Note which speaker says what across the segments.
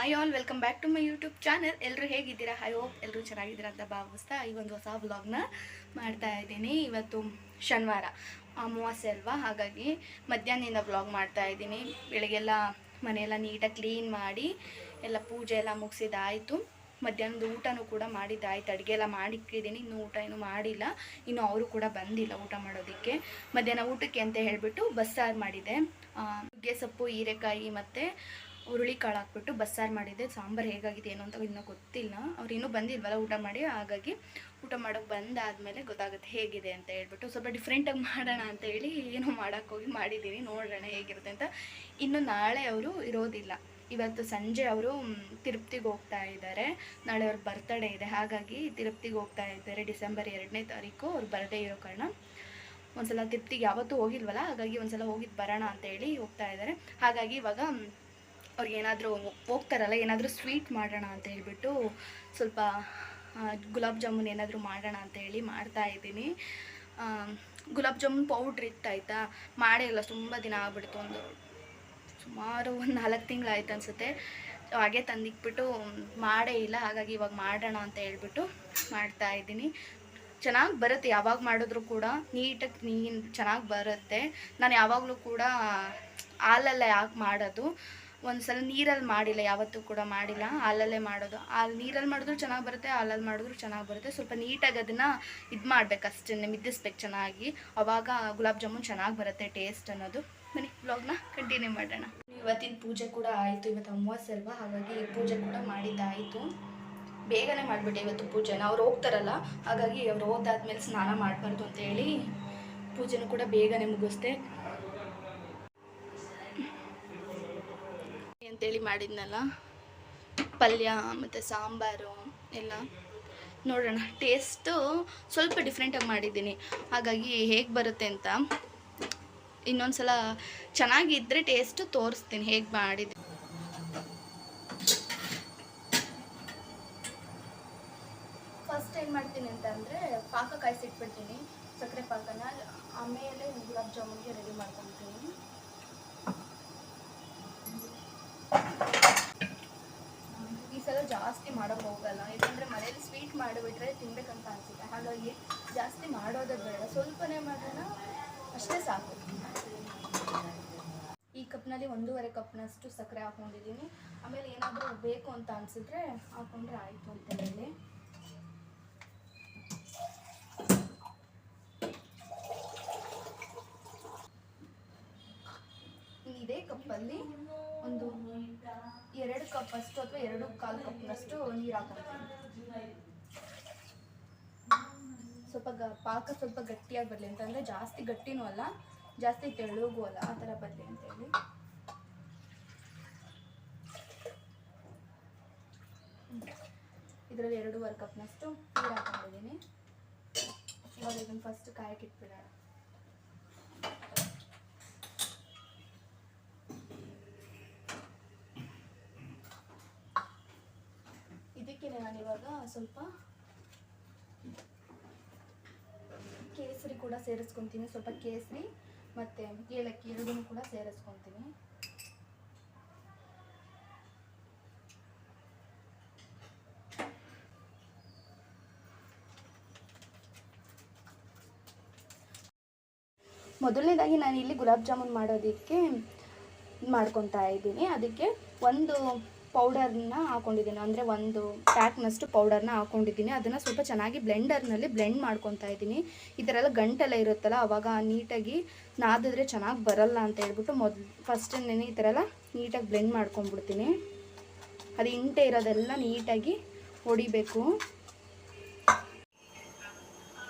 Speaker 1: Hi all, welcome back to my YouTube channel. ಎಲ್ಲರೂ ಹೇಗಿದ್ದೀರಾ? I hope ಎಲ್ಲರೂ ಚೆನ್ನಾಗಿದ್ದೀರಾ ಅಂತ ಭಾವಿಸ್ತಾ ಈ ಒಂದು ಹೊಸ ವ್ಲಾಗ್ನ ಮಾಡ್ತಾ ಇದ್ದೀನಿ. ಇವತ್ತು ಶನಿವಾರ, ಅಮಾವಾಸ್ಯೆ ಅಲ್ವಾ? ಹಾಗಾಗಿ ಮಧ್ಯಾಹ್ನದಿಂದ ವ್ಲಾಗ್ ಮಾಡ್ತಾ ಇದ್ದೀನಿ. ಬೆಳಗ್ಗೆಲ್ಲ ಮನೆಯೆಲ್ಲ ನೀಟಾಗಿ ಕ್ಲೀನ್ ಮಾಡಿ, ಎಲ್ಲ ಪೂಜೆ ಎಲ್ಲ ಮುಗಿಸಿದಾಯಿತು. ಮಧ್ಯಾಹ್ನದ ಊಟನೂ ಕೂಡ ಮಾಡಿದ್ದಾಯ್ತು ಅಡುಗೆ ಎಲ್ಲ ಮಾಡಿಕ್ಕಿದ್ದೀನಿ ಇನ್ನೂ ಊಟ ಏನು ಮಾಡಿಲ್ಲ. ಇನ್ನು ಅವರು ಕೂಡ ಬಂದಿಲ್ಲ ಊಟ ಮಾಡೋದಕ್ಕೆ. ಮಧ್ಯಾಹ್ನ ಊಟಕ್ಕೆ ಅಂತ ಹೇಳಿಬಿಟ್ಟು ಬಸ್ಸಾರು ಮಾಡಿದೆ. ನುಗ್ಗೆ ಸೊಪ್ಪು, ಹೀರೆಕಾಯಿ ಮತ್ತು ಹುರುಳಿಕಾಳು ಹಾಕ್ಬಿಟ್ಟು ಬಸ್ಸಾರು ಮಾಡಿದ್ದೆ. ಸಾಂಬಾರು ಹೇಗಾಗಿದೆ ಏನು ಅಂತ ಇನ್ನೂ ಗೊತ್ತಿಲ್ಲ. ಅವ್ರು ಇನ್ನೂ ಬಂದಿಲ್ವಲ್ಲ ಊಟ ಮಾಡಿ? ಹಾಗಾಗಿ ಊಟ ಮಾಡೋಕೆ ಬಂದಾದಮೇಲೆ ಗೊತ್ತಾಗುತ್ತೆ ಹೇಗಿದೆ ಅಂತ ಹೇಳ್ಬಿಟ್ಟು ಸ್ವಲ್ಪ ಡಿಫ್ರೆಂಟಾಗಿ ಮಾಡೋಣ ಅಂತ ಹೇಳಿ ಏನೋ ಮಾಡೋಕ್ಕೋಗಿ ಮಾಡಿದ್ದೀನಿ ನೋಡೋಣ ಹೇಗಿರುತ್ತೆ ಅಂತ. ಇನ್ನು ನಾಳೆ ಅವರು ಇರೋದಿಲ್ಲ. ಇವತ್ತು ಸಂಜೆ ಅವರು ತಿರುಪ್ತಿಗೆ ಹೋಗ್ತಾ ಇದ್ದಾರೆ ನಾಳೆ ಅವ್ರ ಬರ್ತಡೇ ಇದೆ. ಹಾಗಾಗಿ ತಿರುಪ್ತಿಗೆ ಹೋಗ್ತಾ ಇದ್ದಾರೆ ಡಿಸೆಂಬರ್ ಎರಡನೇ ತಾರೀಕು ಅವ್ರ ಬರ್ಡೇ ಇರೋ ಕಾರಣ. ಒಂದ್ಸಲ ತಿರುಪ್ತಿಗೆ ಯಾವತ್ತೂ ಹೋಗಿಲ್ವಲ್ಲ? ಹಾಗಾಗಿ ಒಂದ್ಸಲ ಹೋಗಿದ್ದು ಬರೋಣ ಅಂತ ಹೇಳಿ ಹೋಗ್ತಾ ಇದ್ದಾರೆ ಹಾಗಾಗಿ ಇವಾಗ ಅವ್ರಿಗೆ ಏನಾದರೂ ಹೋಗ್ತಾರಲ್ಲ, ಏನಾದರೂ ಸ್ವೀಟ್ ಮಾಡೋಣ ಅಂತ ಹೇಳ್ಬಿಟ್ಟು ಸ್ವಲ್ಪ ಗುಲಾಬ್ ಜಾಮೂನ್ ಏನಾದರೂ ಮಾಡೋಣ ಅಂತ ಹೇಳಿ ಮಾಡ್ತಾ ಇದ್ದೀನಿ. ಗುಲಾಬ್ ಜಾಮೂನ್ ಪೌಡ್ರ್ ಇತ್ತಾಯ್ತಾ? ಮಾಡೇ ಇಲ್ಲ, ತುಂಬ ದಿನ ಆಗ್ಬಿಡ್ತು, ಒಂದು ಸುಮಾರು ಒಂದು ನಾಲ್ಕು ತಿಂಗಳಾಯ್ತು ಅನಿಸುತ್ತೆ. ಹಾಗೆ ತಂದಿಕ್ಬಿಟ್ಟು ಮಾಡೇ ಇಲ್ಲ, ಹಾಗಾಗಿ ಇವಾಗ ಮಾಡೋಣ ಅಂತ ಹೇಳ್ಬಿಟ್ಟು ಮಾಡ್ತಾ ಇದ್ದೀನಿ. ಚೆನ್ನಾಗಿ ಬರುತ್ತೆ, ಯಾವಾಗ ಮಾಡಿದ್ರು ಕೂಡ ನೀಟಾಗಿ ನೀನು ಚೆನ್ನಾಗಿ ಬರುತ್ತೆ. ನಾನು ಯಾವಾಗಲೂ ಕೂಡ ಹಾಲಲ್ಲೇ ಯಾಕೆ ಮಾಡೋದು. ಒಂದು ಸಲ ನೀರಲ್ಲಿ ಮಾಡಿಲ್ಲ, ಯಾವತ್ತೂ ಕೂಡ ಮಾಡಿಲ್ಲ. ಹಾಲಲ್ಲೇ ಮಾಡೋದು. ಹಾಲು ನೀರಲ್ಲಿ ಮಾಡಿದ್ರು ಚೆನ್ನಾಗಿ ಬರುತ್ತೆ, ಹಾಲಲ್ಲಿ ಮಾಡಿದ್ರು ಚೆನ್ನಾಗಿ ಬರುತ್ತೆ. ಸ್ವಲ್ಪ ನೀಟಾಗಿ ಅದನ್ನು ಇದು ಮಾಡ್ಬೇಕು ಅಷ್ಟೇ ಮಿದ್ದಿಸ್ಬೇಕು ಚೆನ್ನಾಗಿ. ಅವಾಗ ಗುಲಾಬ್ ಜಾಮೂನ್ ಚೆನ್ನಾಗಿ ಬರುತ್ತೆ ಟೇಸ್ಟ್ ಅನ್ನೋದು. ಬನ್ನಿ ಬ್ಲಾಗ್ನ ಕಂಟಿನ್ಯೂ ಮಾಡೋಣ. ಇವತ್ತಿನ ಪೂಜೆ ಕೂಡ ಆಯಿತು, ಇವತ್ತು ಅಮಾವಾಸ್ಯೆ ಅಲ್ವಾ? ಹಾಗಾಗಿ ಪೂಜೆ ಕೂಡ ಮಾಡಿದ್ದಾಯಿತು. ಬೇಗನೆ ಮಾಡಿಬಿಟ್ಟೆ ಇವತ್ತು ಪೂಜೆನ. ಅವ್ರು ಹೋಗ್ತಾರಲ್ಲ, ಹಾಗಾಗಿ ಅವ್ರು ಹೋದಾದ್ಮೇಲೆ ಸ್ನಾನ ಮಾಡಬಾರ್ದು ಅಂತ ಹೇಳಿ ಪೂಜೆನೂ ಕೂಡ ಬೇಗನೆ ಮುಗಿಸ್ದೆ. ಅಂತೇಳಿ ಮಾಡಿದ್ನಲ್ಲ? ಪಲ್ಯ ಮತ್ತು ಸಾಂಬಾರು ಎಲ್ಲ. ನೋಡೋಣ ಟೇಸ್ಟು ಸ್ವಲ್ಪ ಡಿಫ್ರೆಂಟಾಗಿ ಮಾಡಿದ್ದೀನಿ. ಹಾಗಾಗಿ ಹೇಗೆ ಬರುತ್ತೆ ಅಂತ ಇನ್ನೊಂದು ಸಲ ಚೆನ್ನಾಗಿದ್ದರೆ ಟೇಸ್ಟು ತೋರಿಸ್ತೀನಿ ಹೇಗೆ ಮಾಡಿದ್ದೆ. ಫಸ್ಟ್ ಏನು ಮಾಡ್ತೀನಿ ಅಂತಂದರೆ ಪಾಕ ಕಾಯಿಸಿಟ್ಬಿಡ್ತೀನಿ. ಸಕ್ಕರೆ ಪಾಕನ ಆಮೇಲೆ ಗುಲಾಬ್ ಜಾಮೂನ್ಗೆ ರೆಡಿ ಮಾಡ್ಕೊತೀನಿ ಈ ಸಲ ಜಾಸ್ತಿ ಮಾಡೋಕೆ ಹೋಗಲ್ಲ. ಯಾಕಂದರೆ ಮನೇಲಿ ಸ್ವೀಟ್ ಮಾಡಿಬಿಟ್ರೆ ತಿನ್ಬೇಕಂತ ಅನಿಸುತ್ತೆ. ಹಾಗಾಗಿ ಜಾಸ್ತಿ ಮಾಡೋದೇ ಬೇಡ. ಸ್ವಲ್ಪನೇ ಮಾಡೋಣ ಅಷ್ಟೇ ಸಾಕು. ಈ ಕಪ್ನಲ್ಲಿ ಒಂದೂವರೆ ಕಪ್ನಷ್ಟು ಸಕ್ಕರೆ ಹಾಕೊಂಡಿದ್ದೀನಿ. ಆಮೇಲೆ ಏನಾದರೂ ಬೇಕು ಅಂತ ಅನಿಸಿದ್ರೆ ಹಾಕೊಂಡ್ರೆ ಆಯಿತು ಅಂತ ಹೇಳಿ. ಇದೇ ಕಪ್ಪಲ್ಲಿ ಒಂದು ಎರಡು ಕಪ್ ಅಷ್ಟು ಅಥವಾ ಎರಡು ಕಾಲು ಕಪ್ನಷ್ಟು ನೀರು ಹಾಕೋತೀನಿ ಸ್ವಲ್ಪ ಗ, ಪಾಕ ಸ್ವಲ್ಪ ಗಟ್ಟಿಯಾಗಿ ಬರಲಿ ಅಂತಂದರೆ ಜಾಸ್ತಿ ಗಟ್ಟಿನೂ ಅಲ್ಲ, ಜಾಸ್ತಿ ತೆಳುಗೂ ಅಲ್ಲ, ಆ ಥರ ಬರಲಿ ಅಂತೇಳಿ. ಇದರಲ್ಲಿ ಎರಡೂವರೆ ಕಪ್ನಷ್ಟು ನೀರು ಹಾಕೊಂಡಿದ್ದೀನಿ. ಇವಾಗ ಇದನ್ನು ಫಸ್ಟ್ ಕಾಯಕ್ಕೆ ನಾನು ಇವಾಗ ಸ್ವಲ್ಪ ಕೇಸರಿ ಕೂಡ ಸೇರಿಸ್ಕೊತೀನಿ. ಸ್ವಲ್ಪ ಕೇಸರಿ ಮತ್ತು ಏಲಕ್ಕಿ ಎರಡೂ ಕೂಡ ಸೇರಿಸ್ಕೊತೀನಿ. ಮೊದಲನೇದಾಗಿ ನಾನು ಇಲ್ಲಿ ಗುಲಾಬ್ ಜಾಮೂನ್ ಮಾಡೋದಕ್ಕೆ ಮಾಡ್ಕೊತಾ ಇದ್ದೀನಿ. ಅದಕ್ಕೆ ಒಂದು ಪೌಡರ್ನ ಹಾಕೊಂಡಿದ್ದೀನಿ. ಅಂದರೆ ಒಂದು ಪ್ಯಾಕ್ನಷ್ಟು ಪೌಡರ್ನ ಹಾಕೊಂಡಿದ್ದೀನಿ. ಅದನ್ನು ಸ್ವಲ್ಪ ಚೆನ್ನಾಗಿ ಬ್ಲೆಂಡರ್ನಲ್ಲಿ ಬ್ಲೆಂಡ್ ಮಾಡ್ಕೊತಾ ಇದ್ದೀನಿ. ಈ ಥರ ಎಲ್ಲ ಗಂಟೆಲ್ಲ ಇರುತ್ತಲ್ಲ, ಅವಾಗ ನೀಟಾಗಿ ನಾದಿದ್ರೆ ಚೆನ್ನಾಗಿ ಬರಲ್ಲ ಅಂತ ಹೇಳ್ಬಿಟ್ಟು ಮೊದಲು ಫಸ್ಟನ್ನೇ ಈ ಥರ ಎಲ್ಲ ನೀಟಾಗಿ ಬ್ಲೆಂಡ್ ಮಾಡ್ಕೊಂಡ್ಬಿಡ್ತೀನಿ. ಅದು ಇಂಟೆ ಇರೋದೆಲ್ಲ ನೀಟಾಗಿ ಹೊಡಿಬೇಕು.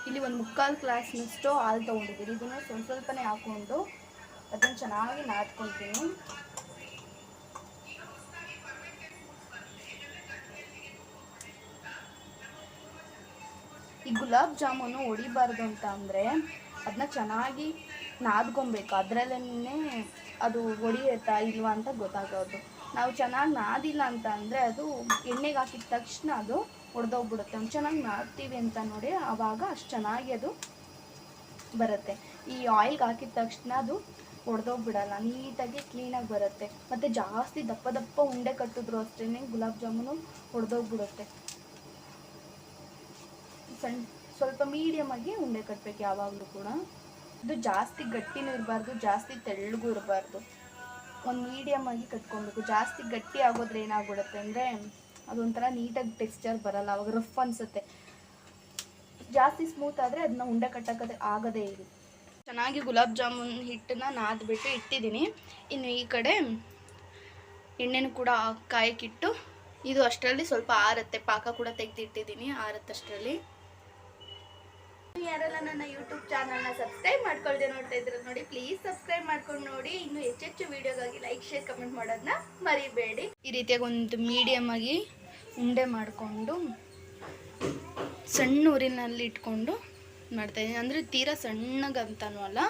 Speaker 1: ಇಲ್ಲಿ ಒಂದು ಮುಕ್ಕಾಲು ಗ್ಲಾಸ್ನಷ್ಟು ಹಾಲು ತೊಗೊಂಡಿದ್ದೀನಿ. ಇದನ್ನು ಸ್ವಲ್ಪ ಸ್ವಲ್ಪನೇ ಹಾಕ್ಕೊಂಡು ಅದನ್ನು ಚೆನ್ನಾಗಿ ನಾದ್ಕೊತೀನಿ ಈ ಗುಲಾಬ್ ಜಾಮೂನು ಹೊಡಿಬಾರ್ದು ಅಂತ ಅಂದರೆ ಅದನ್ನ ಚೆನ್ನಾಗಿ ನಾದ್ಕೊಬೇಕು. ಅದರಲ್ಲೇ ಅದು ಹೊಡಿಯುತ್ತಾ ಇಲ್ವಾ ಅಂತ ಗೊತ್ತಾಗೋದು. ನಾವು ಚೆನ್ನಾಗಿ ನಾದಿಲ್ಲ ಅಂತ ಅಂದರೆ ಅದು ಎಣ್ಣೆಗೆ ಹಾಕಿದ ತಕ್ಷಣ ಅದು ಒಡೆದೋಗ್ಬಿಡುತ್ತೆ. ಒಂದು ಚೆನ್ನಾಗಿ ನಾದ್ತೀವಿ ಅಂತ ನೋಡಿ ಆವಾಗ ಅಷ್ಟು ಚೆನ್ನಾಗಿ ಅದು ಬರುತ್ತೆ. ಈ ಆಯಿಲ್ಗೆ ಹಾಕಿದ ತಕ್ಷಣ ಅದು ಒಡೆದೋಗ್ಬಿಡಲ್ಲ. ನೀಟಾಗಿ ಕ್ಲೀನಾಗಿ ಬರುತ್ತೆ. ಮತ್ತು ಜಾಸ್ತಿ ದಪ್ಪ ದಪ್ಪ ಉಂಡೆ ಕಟ್ಟಿದ್ರು ಅಷ್ಟೇ ಗುಲಾಬ್ ಜಾಮೂನು ಒಡೆದೋಗ್ಬಿಡುತ್ತೆ. ಸಣ್ಣ ಸ್ವಲ್ಪ ಮೀಡಿಯಮ್ ಆಗಿ ಉಂಡೆ ಕಟ್ಟಬೇಕು ಯಾವಾಗಲೂ ಕೂಡ. ಇದು ಜಾಸ್ತಿ ಗಟ್ಟಿನೂ ಇರಬಾರ್ದು, ಜಾಸ್ತಿ ತೆಳ್ಳಗೂ ಇರಬಾರ್ದು. ಒಂದು ಮೀಡಿಯಮ್ ಆಗಿ ಕಟ್ಕೊಬೇಕು. ಜಾಸ್ತಿ ಗಟ್ಟಿ ಆಗೋದ್ರೆ ಏನಾಗ್ಬಿಡುತ್ತೆ ಅಂದರೆ ಅದೊಂಥರ ನೀಟಾಗಿ ಟೆಕ್ಸ್ಚರ್ ಬರಲ್ಲ, ಅವಾಗ ರಫ್ ಅನಿಸುತ್ತೆ. ಜಾಸ್ತಿ ಸ್ಮೂತ್ ಆದರೆ ಅದನ್ನ ಉಂಡೆ ಕಟ್ಟಕ್ಕೆ ಆಗದೇ ಇಲ್ಲ ಚೆನ್ನಾಗಿ ಗುಲಾಬ್ ಜಾಮೂನ್ ಹಿಟ್ಟನ್ನ ನಾದ್ಬಿಟ್ಟು ಇಟ್ಟಿದ್ದೀನಿ. ಇನ್ನು ಈ ಕಡೆ ಎಣ್ಣೆನೂ ಕೂಡ ಕಾಯಕ್ಕಿಟ್ಟು ಇದು ಅಷ್ಟರಲ್ಲಿ ಸ್ವಲ್ಪ ಆರತ್ತೆ. ಪಾಕ ಕೂಡ ತೆಗೆದಿಟ್ಟಿದ್ದೀನಿ, ಆರತ್ತಷ್ಟರಲ್ಲಿ. ಯಾರೆಲ್ಲ ನನ್ನ ಯೂಟ್ಯೂಬ್ ಚಾನಲ್ನ ಸಬ್ಸ್ಕ್ರೈಬ್ ಮಾಡ್ಕೊಳ್ದೆ ನೋಡ್ತಾ ಇದ್ರೆ ನೋಡಿ ಪ್ಲೀಸ್ ಸಬ್ಸ್ಕ್ರೈಬ್ ಮಾಡ್ಕೊಂಡು ನೋಡಿ. ಇನ್ನು ಹೆಚ್ಚೆಚ್ಚು ವಿಡಿಯೋಗಾಗಿ ಲೈಕ್ ಶೇರ್ ಕಮೆಂಟ್ ಮಾಡೋದನ್ನ ಮರಿಬೇಡಿ. ಈ ರೀತಿಯಾಗಿ ಒಂದು ಮೀಡಿಯಮ್ ಆಗಿ ಉಂಡೆ ಮಾಡಿಕೊಂಡು ಸಣ್ಣ ಊರಿನಲ್ಲಿ ಇಟ್ಕೊಂಡು ಮಾಡ್ತಾಯಿದ್ದೀನಿ ಅಂದರೆ ತೀರಾ ಸಣ್ಣಗಂತನೂ ಅಲ್ಲ,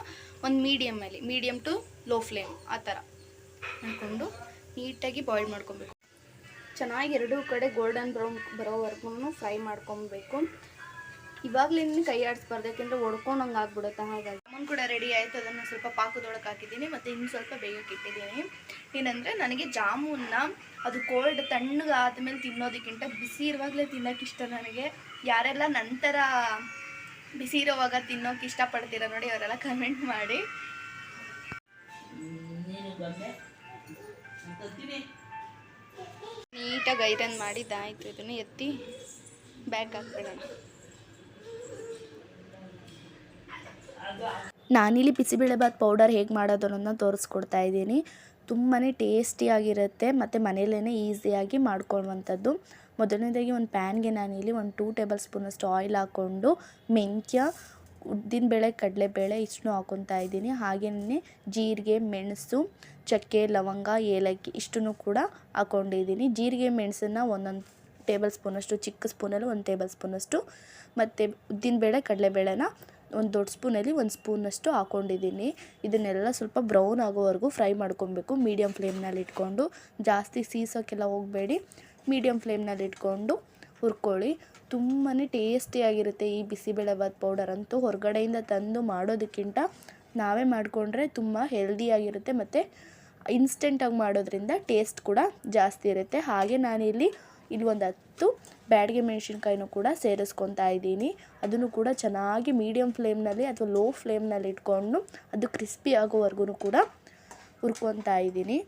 Speaker 1: ಒಂದು ಮೀಡಿಯಮಲ್ಲಿ ಮೀಡಿಯಮ್ ಟು ಲೋ ಫ್ಲೇಮ್ ಆ ಥರ ಮಾಡಿಕೊಂಡು ನೀಟಾಗಿ ಬಾಯ್ಲ್ ಮಾಡ್ಕೊಬೇಕು. ಚೆನ್ನಾಗಿ ಎರಡೂ ಕಡೆ ಗೋಲ್ಡನ್ ಬ್ರೌನ್ ಬರೋವರೆಗೂ ಫ್ರೈ ಮಾಡ್ಕೊಬೇಕು. ಇವಾಗಲಿಂದ ಕೈ ಆಡಿಸ್ಬಾರ್ದು, ಯಾಕೆಂದರೆ ಒಡ್ಕೊಂಡಂಗೆ ಆಗ್ಬಿಡುತ್ತೆ ಹಾಗಾಗಿ. ಜಾಮೂನ್ ಕೂಡ ರೆಡಿ ಆಯಿತು, ಅದನ್ನು ಸ್ವಲ್ಪ ಪಾಕದೊಳಗೆ ಹಾಕಿದ್ದೀನಿ ಮತ್ತು ಇನ್ನು ಸ್ವಲ್ಪ ಬೇಯಕ್ಕೆ ಇಟ್ಟಿದ್ದೀನಿ ಏನಂದರೆ ನನಗೆ ಜಾಮೂನ್ನ ಅದು ಕೋಲ್ಡ್ ತಣ್ಣಗೆ ಆದಮೇಲೆ ತಿನ್ನೋದಕ್ಕಿಂತ ಬಿಸಿ ಇರುವಾಗಲೇ ತಿನ್ನೋಕೆ ಇಷ್ಟ ನನಗೆ. ಯಾರೆಲ್ಲ ನಂತರ ಬಿಸಿ ಇರೋವಾಗ ತಿನ್ನೋಕೆ ಇಷ್ಟಪಡ್ತೀರ ನೋಡಿ, ಅವರೆಲ್ಲ ಕಮೆಂಟ್ ಮಾಡಿ. ನೀಟಾಗಿ ಐರನ್ ಮಾಡಿದ್ದಾಯಿತು, ಇದನ್ನು ಎತ್ತಿ ಬ್ಯಾಗ್ ಹಾಕ್ಬಿಡೋಣ. ನಾನಿಲ್ಲಿ ಬಿಸಿಬೇಳೆಬಾತ್ ಪೌಡರ್ ಹೇಗೆ ಮಾಡೋದು ಅನ್ನೋದನ್ನ ತೋರಿಸ್ಕೊಡ್ತಾ ಇದ್ದೀನಿ. ತುಂಬಾ ಟೇಸ್ಟಿಯಾಗಿರುತ್ತೆ ಮತ್ತು ಮನೆಯಲ್ಲೇ ಈಸಿಯಾಗಿ ಮಾಡ್ಕೊಳ್ಳುವಂಥದ್ದು. ಮೊದಲನೇದಾಗಿ ಒಂದು ಪ್ಯಾನ್ಗೆ ನಾನಿಲ್ಲಿ ಒಂದು ಟೂ ಟೇಬಲ್ ಸ್ಪೂನಷ್ಟು ಆಯಿಲ್ ಹಾಕ್ಕೊಂಡು ಮೆಂತ್ಯ ಉದ್ದಿನಬೇಳೆ ಕಡಲೆಬೇಳೆ ಇಷ್ಟನ್ನು ಹಾಕ್ಕೊತಾ ಇದ್ದೀನಿ. ಹಾಗೆಯೇ ಜೀರಿಗೆ, ಮೆಣಸು, ಚಕ್ಕೆ, ಲವಂಗ, ಏಲಕ್ಕಿ ಇಷ್ಟನ್ನು ಕೂಡ ಹಾಕ್ಕೊಂಡಿದ್ದೀನಿ. ಜೀರಿಗೆ, ಮೆಣಸನ್ನು ಒಂದೊಂದು ಟೇಬಲ್ ಸ್ಪೂನಷ್ಟು, ಚಿಕ್ಕ ಸ್ಪೂನಲ್ಲಿ ಒಂದು ಟೇಬಲ್ ಸ್ಪೂನಷ್ಟು. ಮತ್ತು ಉದ್ದಿನಬೇಳೆ ಕಡಲೆಬೇಳೆನ ಒಂದು ದೊಡ್ಡ ಸ್ಪೂನಲ್ಲಿ ಒಂದು ಸ್ಪೂನಷ್ಟು ಹಾಕ್ಕೊಂಡಿದ್ದೀನಿ ಇದನ್ನೆಲ್ಲ ಸ್ವಲ್ಪ ಬ್ರೌನ್ ಆಗೋವರೆಗೂ ಫ್ರೈ ಮಾಡ್ಕೊಬೇಕು. ಮೀಡಿಯಮ್ ಫ್ಲೇಮ್ನಲ್ಲಿ ಇಟ್ಕೊಂಡು ಜಾಸ್ತಿ ಸೀಸೋಕ್ಕೆಲ್ಲ ಹೋಗಬೇಡಿ. ಮೀಡಿಯಮ್ ಫ್ಲೇಮ್ನಲ್ಲಿ ಇಟ್ಕೊಂಡು ಹುರ್ಕೊಳ್ಳಿ. ತುಂಬಾ ಟೇಸ್ಟಿಯಾಗಿರುತ್ತೆ ಈ ಬಿಸಿಬೇಳೆಬಾತ್ ಪೌಡರ್ ಅಂತೂ. ಹೊರಗಡೆಯಿಂದ ತಂದು ಮಾಡೋದಕ್ಕಿಂತ ನಾವೇ ಮಾಡಿಕೊಂಡ್ರೆ ತುಂಬ ಹೆಲ್ದಿಯಾಗಿರುತ್ತೆ ಮತ್ತು ಇನ್ಸ್ಟೆಂಟಾಗಿ ಮಾಡೋದ್ರಿಂದ ಟೇಸ್ಟ್ ಕೂಡ ಜಾಸ್ತಿ ಇರುತ್ತೆ. ಹಾಗೆ ನಾನಿಲ್ಲಿ ಇಲ್ಲಿ ಒಂದು ಹತ್ತು ಬ್ಯಾಡಗೆ ಮೆಣಸಿನ್ಕಾಯಿನೂ ಕೂಡ ಸೇರಿಸ್ಕೊತಾ ಇದ್ದೀನಿ. ಅದನ್ನು ಕೂಡ ಚೆನ್ನಾಗಿ ಮೀಡಿಯಮ್ ಫ್ಲೇಮ್ನಲ್ಲಿ ಅಥವಾ ಲೋ ಫ್ಲೇಮ್ನಲ್ಲಿ ಇಟ್ಕೊಂಡು ಅದು ಕ್ರಿಸ್ಪಿ ಆಗೋವರೆಗೂ ಕೂಡ ಹುರ್ಕೊತಾ ಇದ್ದೀನಿ.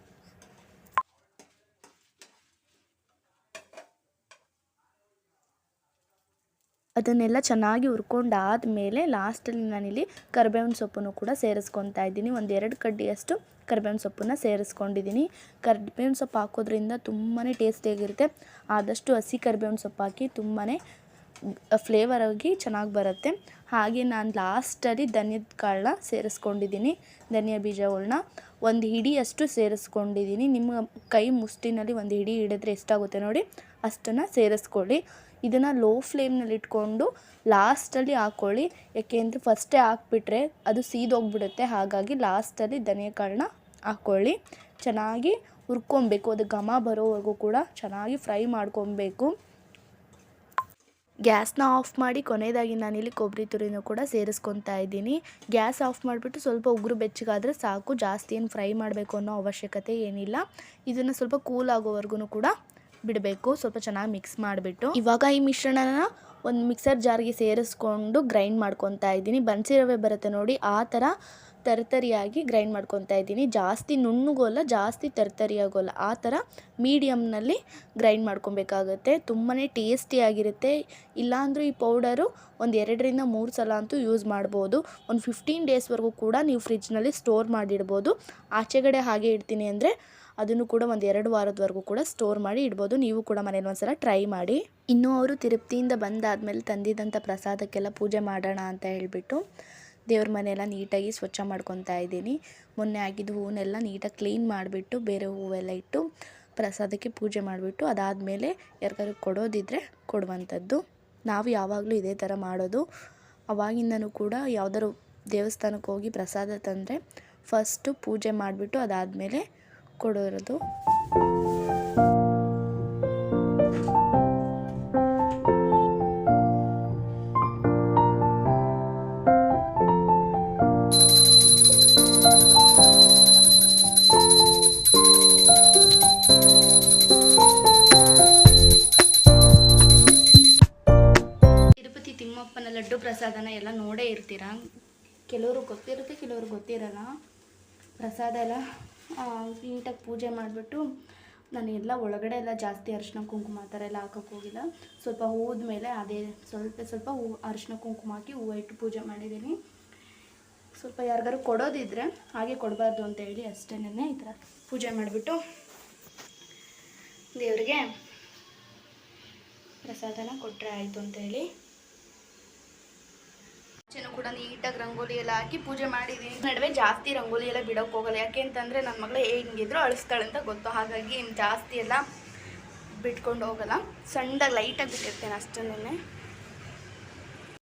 Speaker 1: ಅದನ್ನೆಲ್ಲ ಚೆನ್ನಾಗಿ ಹುರ್ಕೊಂಡಾದ್ಮೇಲೆ ಲಾಸ್ಟಲ್ಲಿ ನಾನಿಲ್ಲಿ ಕರ್ಬೇವಿನ ಸೊಪ್ಪನ್ನು ಕೂಡ ಸೇರಿಸ್ಕೊತಾ ಇದ್ದೀನಿ. ಒಂದು ಎರಡು ಕಡ್ಡಿಯಷ್ಟು ಕರ್ಬೇವಿನ ಸೊಪ್ಪನ್ನು ಸೇರಿಸ್ಕೊಂಡಿದ್ದೀನಿ. ಕರ್ಬೇವಿನ ಸೊಪ್ಪು ಹಾಕೋದ್ರಿಂದ ತುಂಬಾ ಟೇಸ್ಟಿಯಾಗಿರುತ್ತೆ ಆದಷ್ಟು ಹಸಿ ಕರಿಬೇವಿನ ಸೊಪ್ಪು ಹಾಕಿ ತುಂಬಾ ಫ್ಲೇವರ್ ಆಗಿ ಚೆನ್ನಾಗಿ ಬರುತ್ತೆ. ಹಾಗೆ ನಾನು ಲಾಸ್ಟಲ್ಲಿ ಧನಿಯದ ಕಾಳನ್ನ ಸೇರಿಸ್ಕೊಂಡಿದ್ದೀನಿ, ಧನಿಯಾ ಬೀಜಗಳನ್ನ ಒಂದು ಹಿಡಿಯಷ್ಟು ಸೇರಿಸ್ಕೊಂಡಿದ್ದೀನಿ. ನಿಮ್ಮ ಕೈ ಮುಷ್ಟಿನಲ್ಲಿ ಒಂದು ಹಿಡಿ ಹಿಡಿದ್ರೆ ಎಷ್ಟಾಗುತ್ತೆ ನೋಡಿ, ಅಷ್ಟನ್ನು ಸೇರಿಸ್ಕೊಳ್ಳಿ. ಇದನ್ನು ಲೋ ಫ್ಲೇಮ್ನಲ್ಲಿ ಇಟ್ಕೊಂಡು ಲಾಸ್ಟಲ್ಲಿ ಹಾಕ್ಕೊಳ್ಳಿ ಯಾಕೆ ಅಂದರೆ ಫಸ್ಟೇ ಹಾಕ್ಬಿಟ್ರೆ ಅದು ಸೀದೋಗ್ಬಿಡುತ್ತೆ ಹಾಗಾಗಿ ಲಾಸ್ಟಲ್ಲಿ ಧನಿಯಾ ಕಾಳನ್ನ ಹಾಕ್ಕೊಳ್ಳಿ ಚೆನ್ನಾಗಿ ಹುರ್ಕೊಬೇಕು. ಅದು ಘಮ ಬರೋವರೆಗೂ ಕೂಡ ಚೆನ್ನಾಗಿ ಫ್ರೈ ಮಾಡ್ಕೊಬೇಕು. ಗ್ಯಾಸ್ನ ಆಫ್ ಮಾಡಿ ಕೊನೆಯದಾಗಿ ನಾನಿಲ್ಲಿ ಕೊಬ್ಬರಿ ತುರಿನೂ ಕೂಡ ಸೇರಿಸ್ಕೊತಾ ಇದ್ದೀನಿ. ಗ್ಯಾಸ್ ಆಫ್ ಮಾಡಿಬಿಟ್ಟು ಸ್ವಲ್ಪ ಉಗುರು ಬೆಚ್ಚಗಾದರೆ ಸಾಕು. ಜಾಸ್ತಿ ಏನು ಫ್ರೈ ಮಾಡಬೇಕು ಅನ್ನೋ ಅವಶ್ಯಕತೆ ಏನಿಲ್ಲ. ಇದನ್ನು ಸ್ವಲ್ಪ ಕೂಲ್ ಆಗೋವರೆಗೂ ಕೂಡ ಬಿಡಬೇಕು, ಸ್ವಲ್ಪ ಚೆನ್ನಾಗಿ ಮಿಕ್ಸ್ ಮಾಡಿಬಿಟ್ಟು. ಇವಾಗ ಈ ಮಿಶ್ರಣನ ಒಂದು ಮಿಕ್ಸರ್ ಜಾರ್ಗೆ ಸೇರಿಸ್ಕೊಂಡು ಗ್ರೈಂಡ್ ಮಾಡ್ಕೊತಾ ಇದ್ದೀನಿ. ಬನ್ಸಿ ರವೆ ಬರುತ್ತೆ ನೋಡಿ, ಆ ಥರ ತರ್ತರಿಯಾಗಿ ಗ್ರೈಂಡ್ ಮಾಡ್ಕೊತಾ ಇದ್ದೀನಿ. ಜಾಸ್ತಿ ನುಣ್ಣುಗೋಲ್ಲ, ಜಾಸ್ತಿ ತರ್ತರಿಯಾಗೋಲ್ಲ. ಆ ಥರ ಮೀಡಿಯಮ್ನಲ್ಲಿ ಗ್ರೈಂಡ್ ಮಾಡ್ಕೊಬೇಕಾಗತ್ತೆ. ತುಂಬಾ ಟೇಸ್ಟಿಯಾಗಿರುತ್ತೆ ಇಲ್ಲಾಂದರೂ ಈ ಪೌಡರು ಒಂದು ಎರಡರಿಂದ ಮೂರು ಸಲ ಅಂತೂ ಯೂಸ್ ಮಾಡ್ಬೋದು. ಒಂದು ಫಿಫ್ಟೀನ್ ಡೇಸ್ವರೆಗೂ ಕೂಡ ನೀವು ಫ್ರಿಜ್ನಲ್ಲಿ ಸ್ಟೋರ್ ಮಾಡಿಡ್ಬೋದು. ಆಚೆಗಡೆ ಹಾಗೆ ಇಡ್ತೀನಿ ಅಂದರೆ ಅದನ್ನು ಕೂಡ ಒಂದು ಎರಡು ವಾರದವರೆಗೂ ಕೂಡ ಸ್ಟೋರ್ ಮಾಡಿ ಇಡ್ಬೋದು. ನೀವು ಕೂಡ ಮನೇಲಿ ಒಂದ್ಸಲ ಟ್ರೈ ಮಾಡಿ. ಇನ್ನೂ ಅವರು ತಿರುಪ್ತಿಯಿಂದ ಬಂದಾದಮೇಲೆ ತಂದಿದ್ದಂಥ ಪ್ರಸಾದಕ್ಕೆಲ್ಲ ಪೂಜೆ ಮಾಡೋಣ ಅಂತ ಹೇಳಿಬಿಟ್ಟು ದೇವ್ರ ಮನೆಯೆಲ್ಲ ನೀಟಾಗಿ ಸ್ವಚ್ಛ ಮಾಡ್ಕೊತಾ ಇದ್ದೀನಿ. ಮೊನ್ನೆ ಆಗಿದ್ದು ಹೂವನ್ನೆಲ್ಲ ನೀಟಾಗಿ ಕ್ಲೀನ್ ಮಾಡಿಬಿಟ್ಟು ಬೇರೆ ಹೂವೆಲ್ಲ ಇಟ್ಟು ಪ್ರಸಾದಕ್ಕೆ ಪೂಜೆ ಮಾಡಿಬಿಟ್ಟು ಅದಾದಮೇಲೆ ಯಾರಿಗಾದ್ರೂ ಕೊಡೋದಿದ್ದರೆ ಕೊಡುವಂಥದ್ದು. ನಾವು ಯಾವಾಗಲೂ ಇದೇ ಥರ ಮಾಡೋದು. ಅವಾಗಿಂದನೂ ಕೂಡ ಯಾವ್ದಾದ್ರು ದೇವಸ್ಥಾನಕ್ಕೆ ಹೋಗಿ ಪ್ರಸಾದ ತಂದರೆ ಫಸ್ಟು ಪೂಜೆ ಮಾಡಿಬಿಟ್ಟು ಅದಾದಮೇಲೆ ಕೊಡೋದು ತಿಮ್ಮಪ್ಪನ ಲಡ್ಡು ಪ್ರಸಾದನ ಎಲ್ಲ ನೋಡೇ ಇರ್ತೀರಾ? ಕೆಲವರು ಗೊತ್ತಿರುತ್ತೆ ಕೆಲವ್ರಿಗೆ ಗೊತ್ತಿರಲ್ಲ. ಪ್ರಸಾದ ಎಲ್ಲ ನೀಟಾಗಿ ಪೂಜೆ ಮಾಡಿಬಿಟ್ಟು ನಾನು ಎಲ್ಲ ಒಳಗಡೆ ಎಲ್ಲ ಜಾಸ್ತಿ ಅರಿಶಿನ, ಕುಂಕುಮ ಆ ಥರ ಎಲ್ಲ ಹಾಕೋಕ್ಕೆ ಹೋಗಿಲ್ಲ. ಸ್ವಲ್ಪ ಹೂದ ಮೇಲೆ ಅದೇ ಸ್ವಲ್ಪ ಸ್ವಲ್ಪ ಹೂ, ಅರಿಶಿನ, ಕುಂಕುಮ ಹಾಕಿ ಹೂವು ಇಟ್ಟು ಪೂಜೆ ಮಾಡಿದ್ದೀನಿ. ಸ್ವಲ್ಪ ಯಾರಿಗಾರು ಕೊಡೋದಿದ್ರೆ ಹಾಗೆ ಕೊಡಬಾರ್ದು ಅಂತ ಹೇಳಿ ಅಷ್ಟೇನೆ ಈ ಥರ ಪೂಜೆ ಮಾಡಿಬಿಟ್ಟು ದೇವರಿಗೆ ಪ್ರಸಾದನ ಕೊಟ್ಟರೆ ಆಯಿತು ಅಂತೇಳಿ ಚೆನ್ನ ಕೂಡ ನೀಟಾಗಿ ರಂಗೋಲಿ ಎಲ್ಲ ಹಾಕಿ ಪೂಜೆ ಮಾಡಿದೀನಿ. ನಡುವೆ ಜಾಸ್ತಿ ರಂಗೋಲಿ ಎಲ್ಲ ಬಿಡೋಕೆ ಹೋಗಲ್ಲ. ಯಾಕೆ ಅಂತಂದರೆ ನನ್ನ ಮಗಳು ಹೆಂಗಿದ್ರು ಅಳಿಸ್ತಾಳೆ ಅಂತ ಗೊತ್ತು. ಹಾಗಾಗಿ ಜಾಸ್ತಿ ಎಲ್ಲ ಬಿಟ್ಕೊಂಡು ಹೋಗಲ್ಲ. ಸಣ್ಣದಾಗಿ ಲೈಟಾಗಿ ಬಿಟ್ಟಿರ್ತೇನೆ ಅಷ್ಟನ್ನೇ